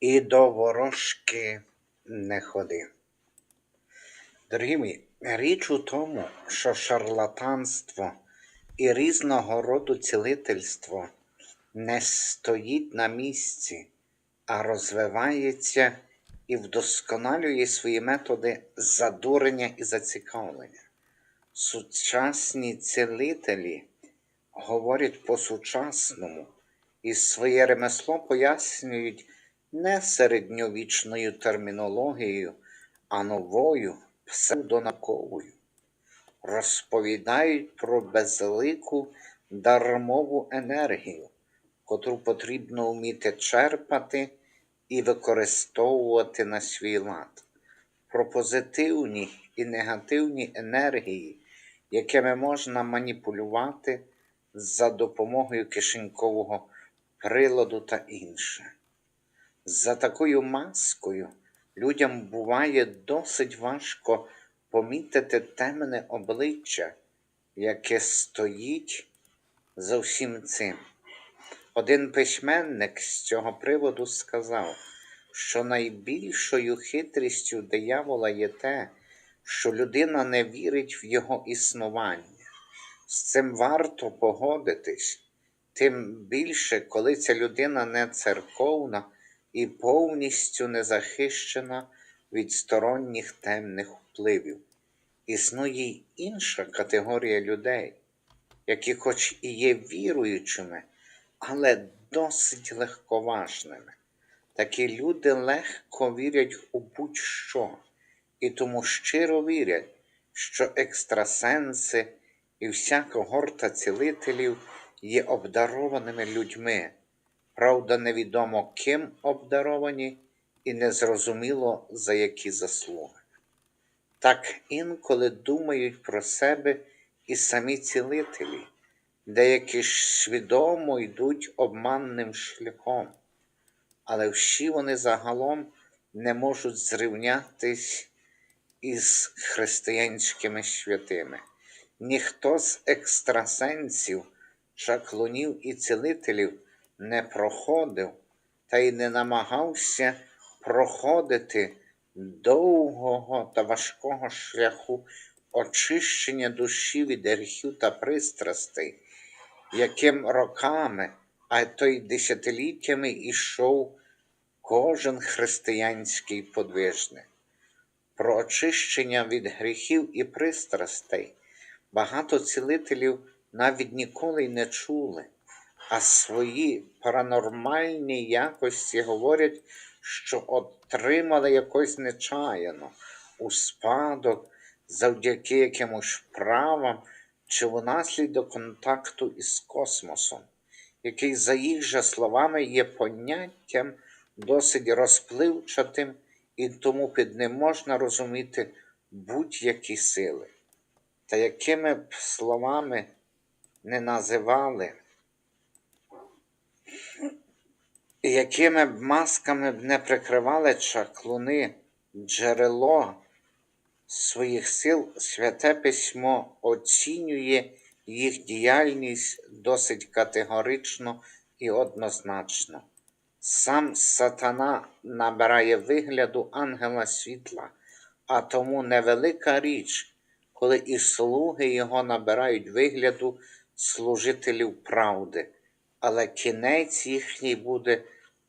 і до ворожки не ходи. Дорогі мої, річ у тому, що шарлатанство і різного роду цілительство не стоїть на місці, а розвивається і вдосконалює свої методи задурення і зацікавлення. Сучасні цілителі говорять по-сучасному і своє ремесло пояснюють не середньовічною термінологією, а новою псевдонауковою. Розповідають про безлику дармову енергію, котру потрібно вміти черпати і використовувати на свій лад, про позитивні і негативні енергії, якими можна маніпулювати за допомогою кишенькового приладу та інше. За такою маскою людям буває досить важко помітити темне обличчя, яке стоїть за всім цим. Один письменник з цього приводу сказав, що найбільшою хитрістю диявола є те, що людина не вірить в його існування. З цим варто погодитись, тим більше, коли ця людина не церковна і повністю не захищена від сторонніх темних впливів. Існує й інша категорія людей, які хоч і є віруючими, але досить легковажними. Такі люди легко вірять у будь-що і тому щиро вірять, що екстрасенси і всяка горта цілителів є обдарованими людьми, правда, невідомо ким обдаровані і незрозуміло за які заслуги. Так інколи думають про себе і самі цілителі, деякі ж свідомо йдуть обманним шляхом, але всі вони загалом не можуть зрівнятись із християнськими святими. Ніхто з екстрасенсів, чаклунів і цілителів не проходив та й не намагався проходити довгого та важкого шляху очищення душі від гріхів та пристрастей, яким роками, а то й десятиліттями ішов кожен християнський подвижник. Про очищення від гріхів і пристрастей багато цілителів навіть ніколи й не чули, а свої паранормальні якості говорять, що отримали якось нечаяно у спадок завдяки якимось правам чи внаслідок контакту із космосом, який, за їх же словами, є поняттям досить розпливчатим і тому під ним можна розуміти будь-які сили. Та якими б словами не називали, якими б масками б не прикривали чаклуни джерело своїх сил, святе письмо оцінює їх діяльність досить категорично і однозначно. Сам сатана набирає вигляду ангела світла, а тому невелика річ, коли і слуги його набирають вигляду служителів правди, але кінець їхній буде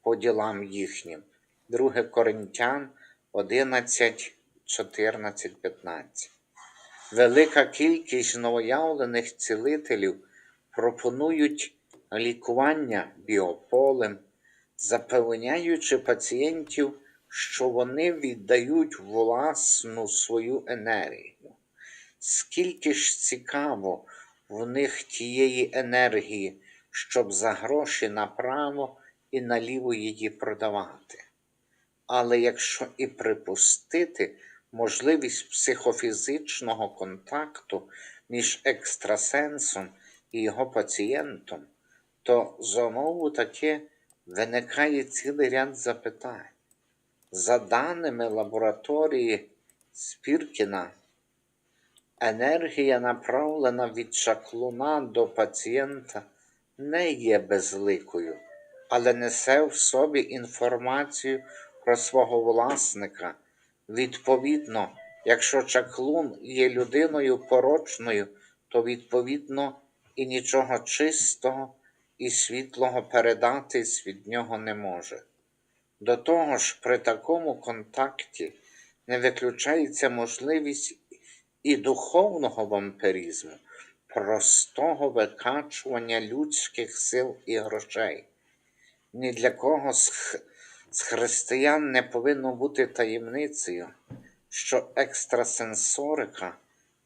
по ділам їхнім. 2 Коринтян 11, 14, 15. Велика кількість новоявлених цілителів пропонують лікування біополем, запевняючи пацієнтів, що вони віддають власну свою енергію. Скільки ж цікаво в них тієї енергії, щоб за гроші направо і наліво її продавати. Але якщо і припустити можливість психофізичного контакту між екстрасенсом і його пацієнтом, то знову таки виникає цілий ряд запитань. За даними лабораторії Спіркіна, енергія, направлена від чаклуна до пацієнта, не є безликою, але несе в собі інформацію про свого власника. Відповідно, якщо чаклун є людиною порочною, то відповідно і нічого чистого і світлого передатись від нього не може. До того ж, при такому контакті не виключається можливість і духовного вампиризму, простого викачування людських сил і грошей. Ні для кого з, християн не повинно бути таємницею, що екстрасенсорика,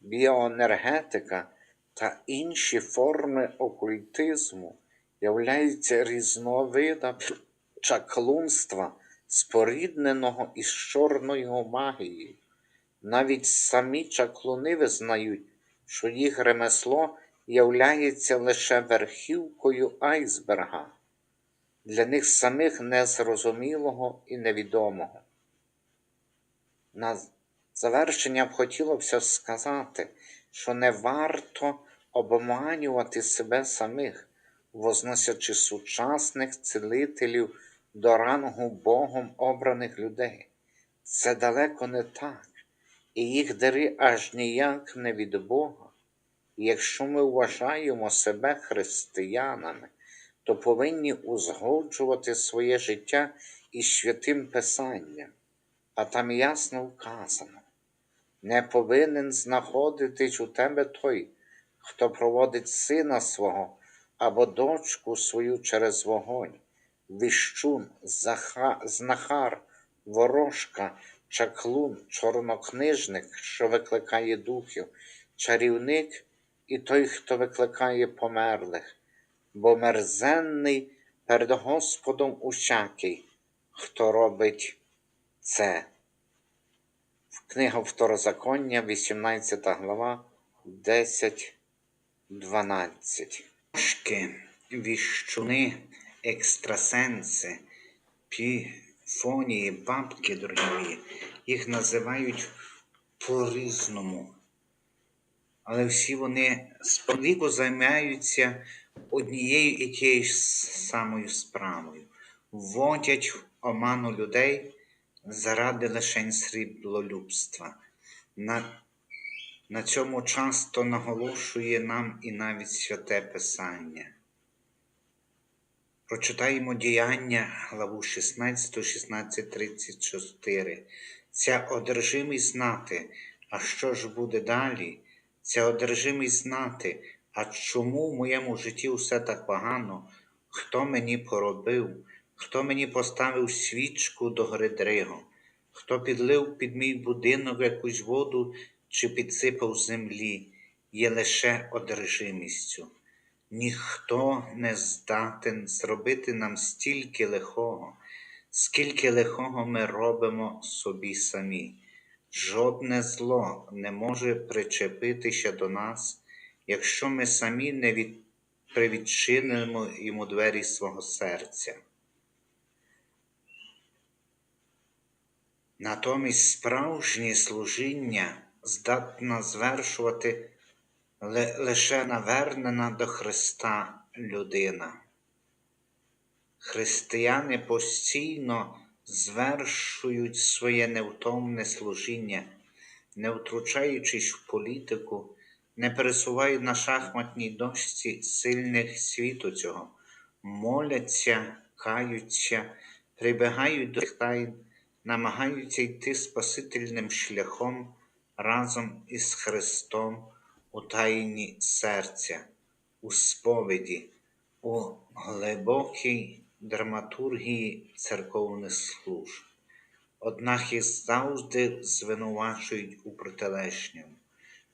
біоенергетика та інші форми окультизму являються різновидами чаклунства, спорідненого із чорною магією. Навіть самі чаклуни визнають, що їх ремесло являється лише верхівкою айсберга, для них самих незрозумілого і невідомого. На завершення б хотілося сказати, що не варто обманювати себе самих, возносячи сучасних цілителів до рангу Богом обраних людей. Це далеко не так, і їх дари аж ніяк не від Бога. Якщо ми вважаємо себе християнами, то повинні узгоджувати своє життя із святим Писанням, а там ясно вказано. Не повинен знаходитись у тебе той, хто проводить сина свого або дочку свою через вогонь, віщун, заха, знахар, ворожка, чаклун, чорнокнижник, що викликає духів, чарівник і той, хто викликає померлих, бо мерзенний перед Господом усякий, хто робить це. Книга Второзаконня, 18 глава, 10, 12. Трошки віщуни, екстрасенси, піфонії, бабки, мої, їх називають по-різному. Але всі вони спонвіку займаються однією і тією ж самою справою. Вводять в оману людей заради лишень сріблолюбства. На, на цьому часто наголошує нам і навіть святе Писання. Прочитаємо діяння, главу 16, 16, 34. Ця одержимість знати, а що ж буде далі? Ця одержимість знати, а чому в моєму житті все так погано? Хто мені поробив? Хто мені поставив свічку до гори дригу? Хто підлив під мій будинок якусь воду чи підсипав землі, є лише одержимістю. Ніхто не здатен зробити нам стільки лихого, скільки лихого ми робимо собі самі. Жодне зло не може причепитися до нас, якщо ми самі не від... привідчинимо йому двері свого серця. Натомість справжнє служіння здатна звершувати лише навернена до Христа людина. Християни постійно звершують своє невтомне служіння, не втручаючись в політику, не пересувають на шахматній дошці сильних світу цього, моляться, каються, прибігають до тайн, намагаються йти спасительним шляхом разом із Христом у таїні серця, у сповіді, у глибокій драматургії церковних служб. Однак їх завжди звинувачують у протилежньому.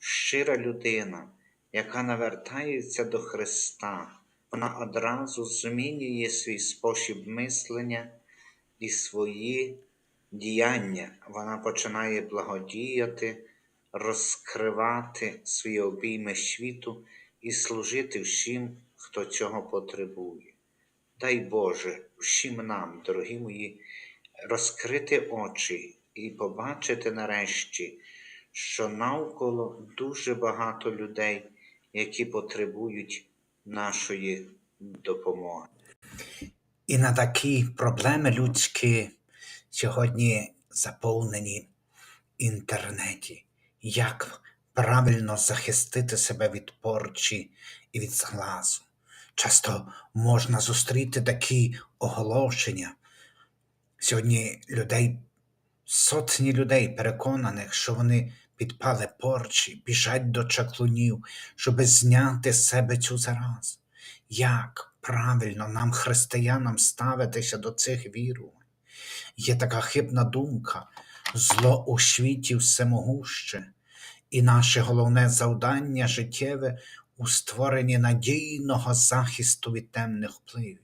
Щира людина, яка навертається до Христа, вона одразу змінює свій спосіб мислення і свої діяння. Вона починає благодіяти, розкривати свої обійми світу і служити всім, хто цього потребує. Дай Боже всім нам, дорогі мої, розкрити очі і побачити нарешті, що навколо дуже багато людей, які потребують нашої допомоги. І на такі проблеми людські сьогодні заповнені інтернеті. Як правильно захистити себе від порчі і від зглазу. Часто можна зустріти такі оголошення. Сьогодні людей, сотні людей переконаних, що вони підпали порчі, біжать до чаклунів, щоб зняти з себе цю заразу. Як правильно нам, християнам, ставитися до цих вірувань? Є така хибна думка, зло у світі всемогуще, і наше головне завдання життєве у створенні надійного захисту від темних впливів.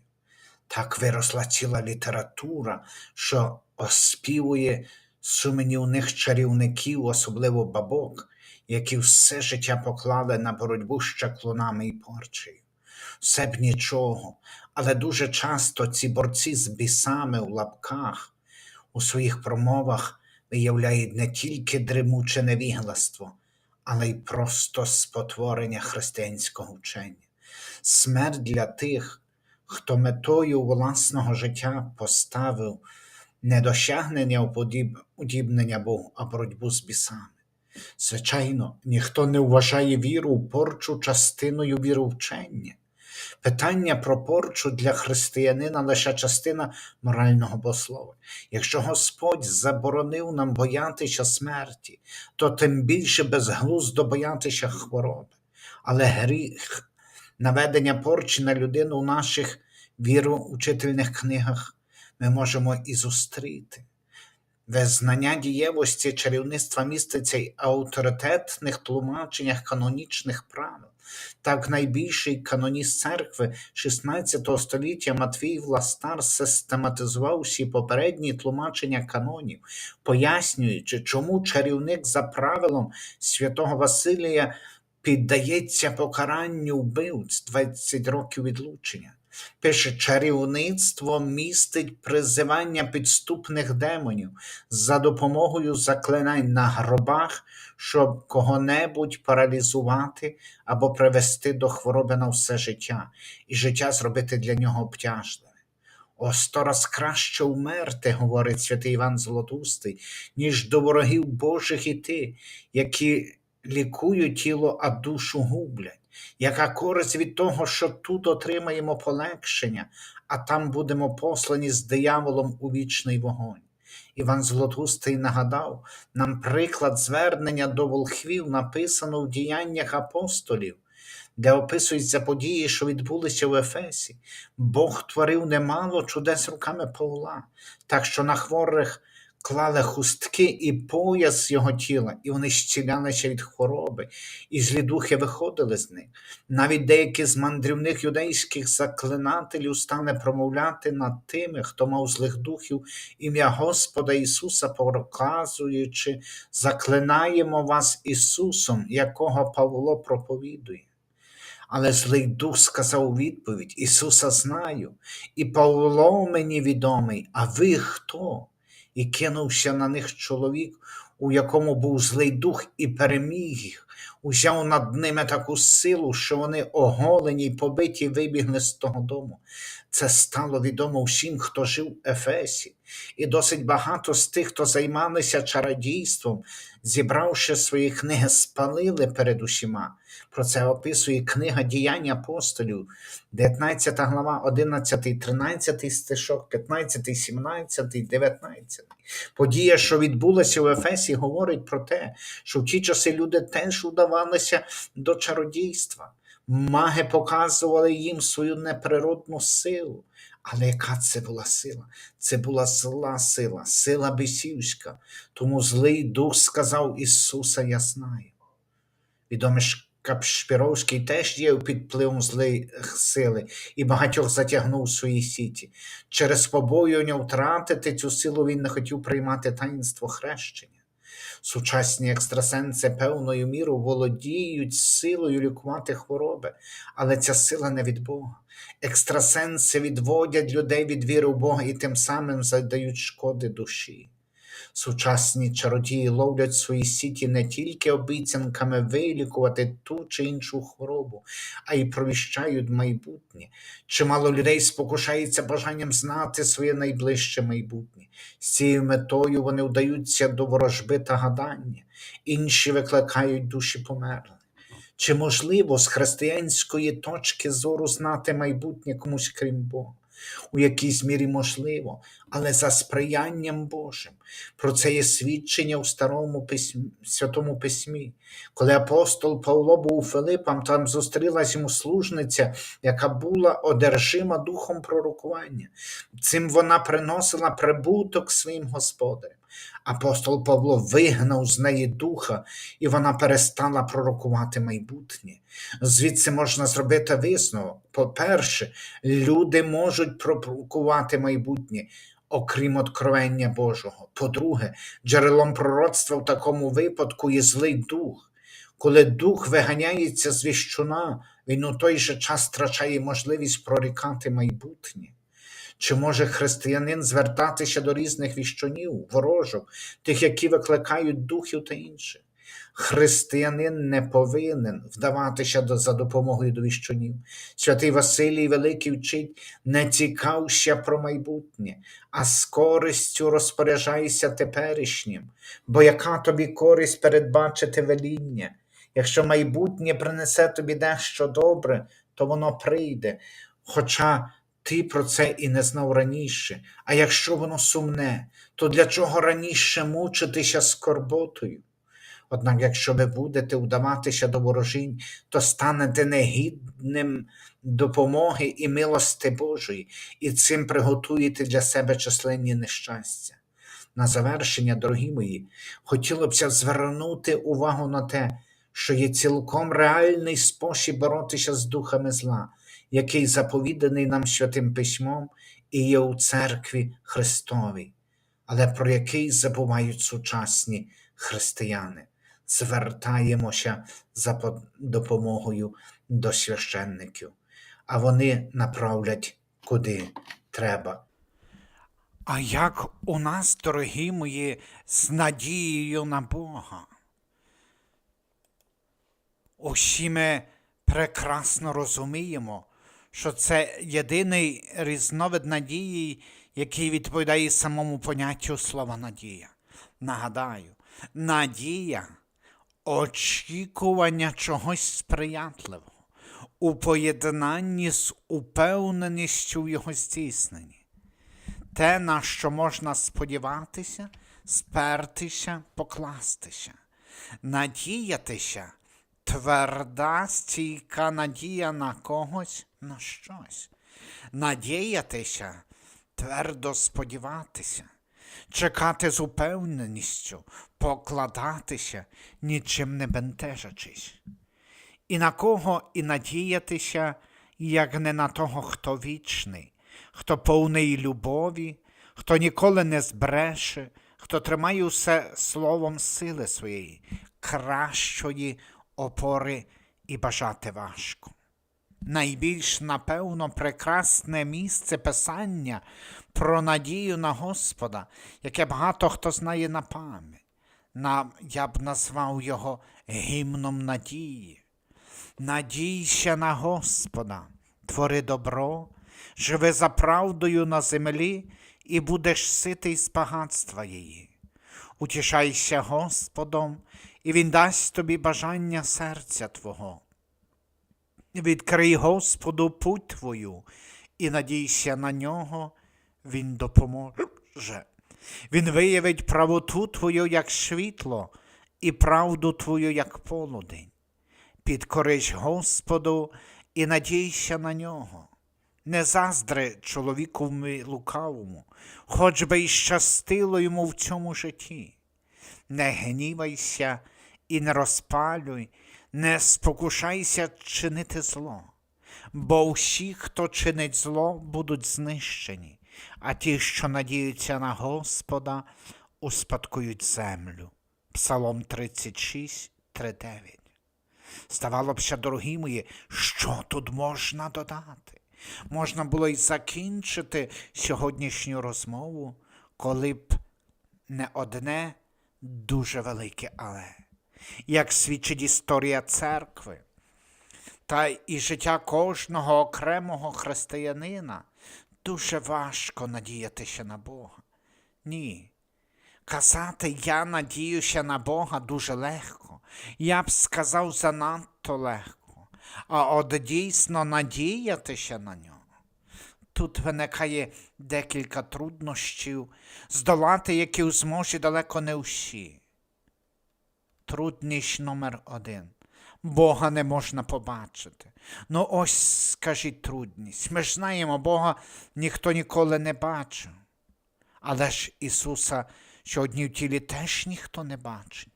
Так виросла ціла література, що оспівує сумнівних чарівників, особливо бабок, які все життя поклали на боротьбу з чаклунами і порчею. Все б нічого, але дуже часто ці борці з бісами в лапках у своїх промовах виявляють не тільки дремуче невігластво, але й просто спотворення християнського вчення. Смерть для тих, хто метою власного життя поставив не досягнення уподіб- удібнення Богу, а боротьбу з бісами. Звичайно, ніхто не вважає віру в порчу частиною віровчення. Питання про порчу для християнина лише частина морального богослова. Якщо Господь заборонив нам боятися смерті, то тим більше безглуздо боятися хвороби. Але гріх наведення порчі на людину в наших віроучительних книгах ми можемо і зустріти. Визнання дієвості чарівництва міститься й авторитетних тлумаченнях канонічних правил. Так найбільший каноніст церкви XVI століття Матвій Властар систематизував всі попередні тлумачення канонів, пояснюючи, чому чарівник за правилом святого Василія піддається покаранню вбивць 20 років відлучення. Пише, чарівництво містить призивання підступних демонів за допомогою заклинань на гробах, щоб кого-небудь паралізувати або привести до хвороби на все життя, і життя зробити для нього обтяжливе. О сто раз краще вмерти, говорить святий Іван Золотустий, ніж до ворогів Божих іти, які лікують тіло, а душу гублять. Яка користь від того, що тут отримаємо полегшення, а там будемо послані з дияволом у вічний вогонь. Іван Златустий нагадав нам приклад звернення до волхвів, написано в діяннях апостолів, де описуються події, що відбулися в Ефесі. Бог творив немало чудес руками Павла, так що на хворих клали хустки і пояс його тіла, і вони зцілялися від хвороби, і злі духи виходили з них. Навіть деякі з мандрівних юдейських заклинателів стали промовляти над тими, хто мав злих духів, ім'я Господа Ісуса, проказуючи, заклинаємо вас Ісусом, якого Павло проповідує. Але злий дух сказав у відповідь: Ісуса знаю, і Павло мені відомий, а ви хто? І кинувся на них чоловік, у якому був злий дух, і переміг їх, узяв над ними таку силу, що вони оголені й побиті вибігли з того дому. Це стало відомо всім, хто жив в Ефесі, і досить багато з тих, хто займалися чародійством, зібравши свої книги, спалили перед усіма. Про це описує книга діянь апостолів, 19 глава, 11, 13 стишок, 15, 17, 19. Подія, що відбулася в Ефесі, говорить про те, що в ті часи люди теж удавалися до чародійства. Маги показували їм свою неприродну силу. Але яка це була сила? Це була зла сила, сила бісівська. Тому злий дух сказав Ісуса, я знаю. Відомий Капшпіровський теж є під впливом злої сили і багатьох затягнув у свої сіті. Через побоювання втратити цю силу він не хотів приймати таїнство хрещення. Сучасні екстрасенси певною мірою володіють силою лікувати хвороби, але ця сила не від Бога. Екстрасенси відводять людей від віри в Бога і тим самим задають шкоди душі. Сучасні чародії ловлять свої сіті не тільки обіцянками вилікувати ту чи іншу хворобу, а й провіщають майбутнє. Чимало людей спокушається бажанням знати своє найближче майбутнє. З цією метою вони вдаються до ворожби та гадання, інші викликають душі померлих. Чи можливо з християнської точки зору знати майбутнє комусь крім Бога? У якійсь мірі можливо, але за сприянням Божим. Про це є свідчення у Старому письмі, Святому Письмі. Коли апостол Павло був у Филипам, там зустрілась йому служниця, яка була одержима духом пророкування. Цим вона приносила прибуток своїм господарям. Апостол Павло вигнав з неї духа, і вона перестала пророкувати майбутнє. Звідси можна зробити висновок. По-перше, люди можуть пророкувати майбутнє, окрім откровення Божого. По-друге, джерелом пророцтва в такому випадку є злий дух. Коли дух виганяється з віщуна, він у той же час втрачає можливість прорікати майбутнє. Чи може християнин звертатися до різних віщунів, ворожок, тих, які викликають духів та інших? Християнин не повинен вдаватися до, за допомогою до віщунів. Святий Василій Великий вчить, не цікався про майбутнє, а з користю розпоряджайся теперішнім, бо яка тобі користь передбачити веління? Якщо майбутнє принесе тобі дещо добре, то воно прийде. Хоча ти про це і не знав раніше. А якщо воно сумне, то для чого раніше мучитися скорботою? Однак, якщо ви будете вдаватися до ворожінь, то станете негідним допомоги і милости Божої, і цим приготуєте для себе численні нещастя. На завершення, дорогі мої, хотілося б звернути увагу на те, що є цілком реальний спосіб боротися з духами зла, який заповіданий нам Святим Письмом і є у церкві Христовій, але про який забувають сучасні християни. Звертаємося за допомогою до священників, а вони направлять куди треба. А як у нас, дорогі мої, з надією на Бога? Усі ми прекрасно розуміємо, що це єдиний різновид надії, який відповідає самому поняттю слова надія. Нагадаю, надія очікування чогось сприятливого у поєднанні з упевненістю в його здійсненні те, на що можна сподіватися, спертися, покластися, надіятися, тверда, стійка надія на когось, на щось, надіятися, твердо сподіватися, чекати з упевненістю, покладатися, нічим не бентежачись. І на кого і надіятися, як не на того, хто вічний, хто повний любові, хто ніколи не збреше, хто тримає усе словом сили своєї, кращої опори і бажати важко. Найбільш, напевно, прекрасне місце писання про надію на Господа, яке багато хто знає на пам'ять. На, я б назвав його гімном надії. Надійся на Господа, твори добро, живи за правдою на землі і будеш ситий з багатства її. Утішайся Господом, і Він дасть тобі бажання серця Твого. Відкрий Господу путь твою і надійся на нього, Він допоможе. Він виявить правоту твою, як світло, і правду твою, як полудень. Підкорись Господу і надійся на нього. Не заздри чоловікові лукавому, хоч би й щастило йому в цьому житті. Не гнівайся і не розпалюй, не спокушайся чинити зло, бо всі, хто чинить зло, будуть знищені, а ті, що надіються на Господа, успадкують землю. Псалом 36, 3, Здавалося б, дорогі мої, що тут можна додати? Можна було й закінчити сьогоднішню розмову, коли б не одне дуже велике але. Як свідчить історія церкви, та і життя кожного окремого християнина, дуже важко надіятися на Бога. Ні. Казати я надіюся на Бога дуже легко. Я б сказав занадто легко. А от дійсно надіятися на нього. Тут виникає декілька труднощів, здолати які у змозі далеко не всі. Трудність номер один. Бога не можна побачити. Ну ось скажіть трудність. Ми ж знаємо, Бога ніхто ніколи не бачив. Але ж Ісуса сьогодні в тілі теж ніхто не бачить.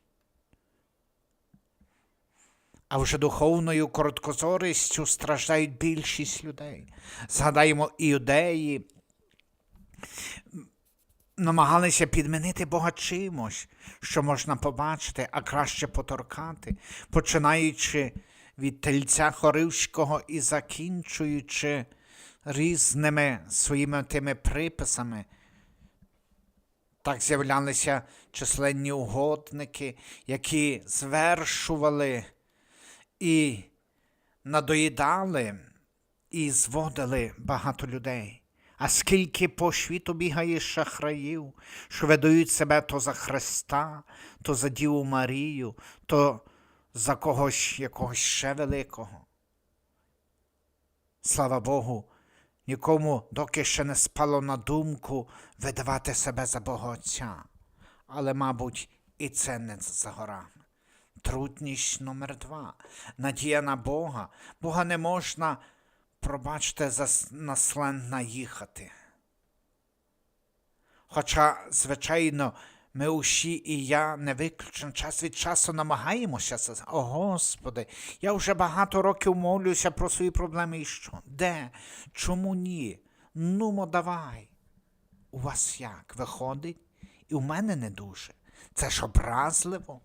А вже духовною короткозорістю страждають більшість людей. Згадаємо, іудеї намагалися підмінити Бога чимось, що можна побачити, а краще поторкати, починаючи від тельця Хоривського і закінчуючи різними своїми тими приписами. Так з'являлися численні угодники, які звершували і надоїдали і зводили багато людей. А скільки по світу бігає шахраїв, що видають себе то за Христа, то за Діву Марію, то за когось якогось ще великого. Слава Богу, нікому доки ще не спало на думку видавати себе за Бога Отця. Але, мабуть, і це не за горами. Трудність номер два. Надія на Бога. Бога не можна, пробачте, за с- на наїхати. Хоча, звичайно, ми усі і я не виключно час від часу намагаємося О, Господи, я вже багато років молюся про свої проблеми і що? Де? Чому ні? Нумо давай. У вас як? Виходить? І у мене не дуже. Це ж образливо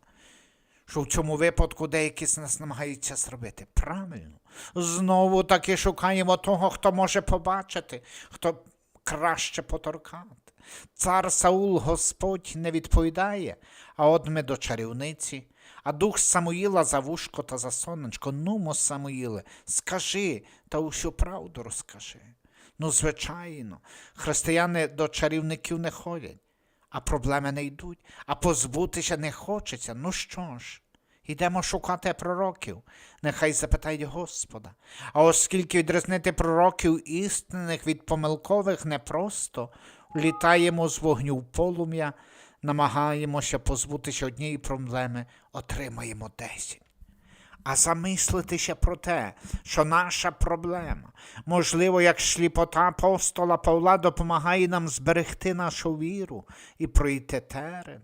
що в цьому випадку деякі з нас намагаються зробити. Правильно. Знову таки шукаємо того, хто може побачити, хто краще поторкати. Цар Саул Господь не відповідає, а от ми до чарівниці. А дух Самуїла за вушко та за сонечко. Нумо, Самуїле, скажи та усю правду розкажи. Ну, звичайно, християни до чарівників не ходять а проблеми не йдуть, а позбутися не хочеться. Ну що ж, йдемо шукати пророків, нехай запитають Господа. А оскільки відрізнити пророків істинних від помилкових непросто, літаємо з вогню в полум'я, намагаємося позбутися однієї проблеми, отримаємо десять а замислитися про те, що наша проблема, можливо, як шліпота апостола Павла допомагає нам зберегти нашу віру і пройти терен.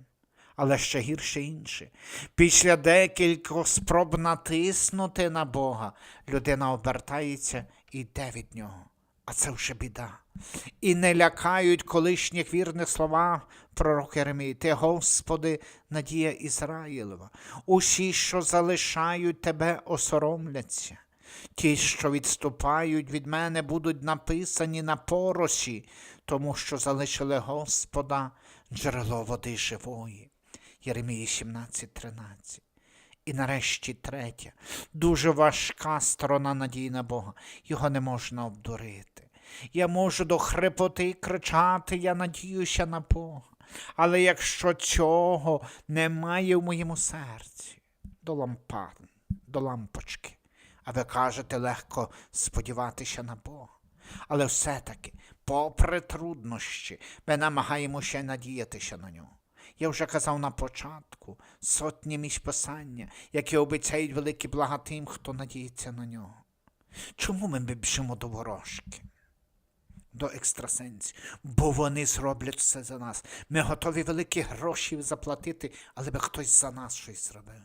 Але ще гірше інше. Після декількох спроб натиснути на Бога, людина обертається і йде від нього. А це вже біда. І не лякають колишніх вірних слова пророка Єремії. Ти, Господи, надія Ізраїлева. Усі, що залишають тебе, осоромляться. Ті, що відступають від мене, будуть написані на поросі, тому що залишили Господа джерело води живої. Єремії 17:13. І нарешті третя, дуже важка сторона надії на Бога. Його не можна обдурити. Я можу до хрипоти кричати, я надіюся на Бога. Але якщо цього немає в моєму серці, до лампад, до лампочки, а ви кажете легко сподіватися на Бога. Але все-таки, попри труднощі, ми намагаємося надіятися на нього. Я вже казав на початку сотні місць писання, які обіцяють великі блага тим, хто надіється на нього. Чому ми біжимо до ворожки? До екстрасенсів, бо вони зроблять все за нас. Ми готові великі гроші заплатити, але би хтось за нас щось зробив.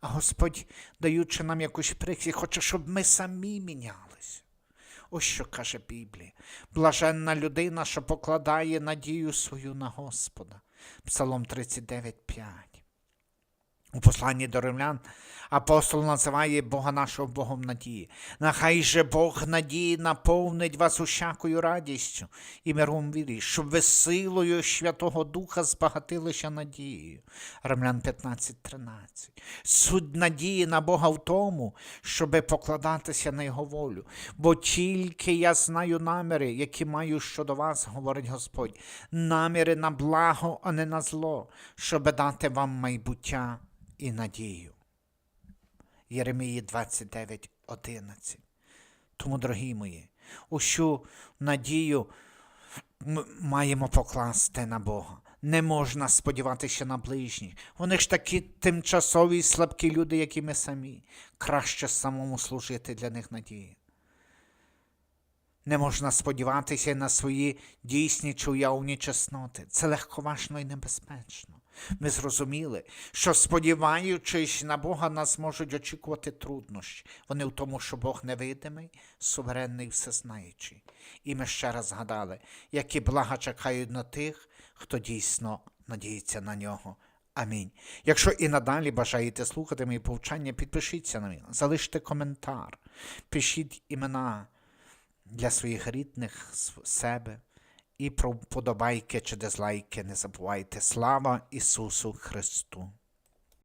А Господь, даючи нам якусь прихід, хоче, щоб ми самі мінялися. Ось що каже Біблія. Блаженна людина, що покладає надію свою на Господа. Псалом 39,5. У посланні до римлян апостол називає Бога нашого Богом надії. Нехай же Бог надії наповнить вас усякою радістю і миром вірі, щоб ви силою Святого Духа збагатилися надією. Римлян 15.13. Суть надії на Бога в тому, щоби покладатися на Його волю. Бо тільки я знаю наміри, які маю щодо вас, говорить Господь, наміри на благо, а не на зло, щоби дати вам майбуття і надію. Єремії 29.11. Тому, дорогі мої, усю надію м- маємо покласти на Бога. Не можна сподіватися на ближніх. Вони ж такі тимчасові і слабкі люди, як і ми самі. Краще самому служити для них надії. Не можна сподіватися на свої дійсні чи уявні чесноти. Це легковажно і небезпечно. Ми зрозуміли, що сподіваючись на Бога, нас можуть очікувати труднощі. Вони в тому, що Бог невидимий, суверенний, всезнаючий. І ми ще раз згадали, які блага чекають на тих, хто дійсно надіється на нього. Амінь. Якщо і надалі бажаєте слухати мої повчання, підпишіться на мене, залиште коментар, пишіть імена для своїх рідних, себе. І про вподобайки чи дизлайки не забувайте. Слава Ісусу Христу!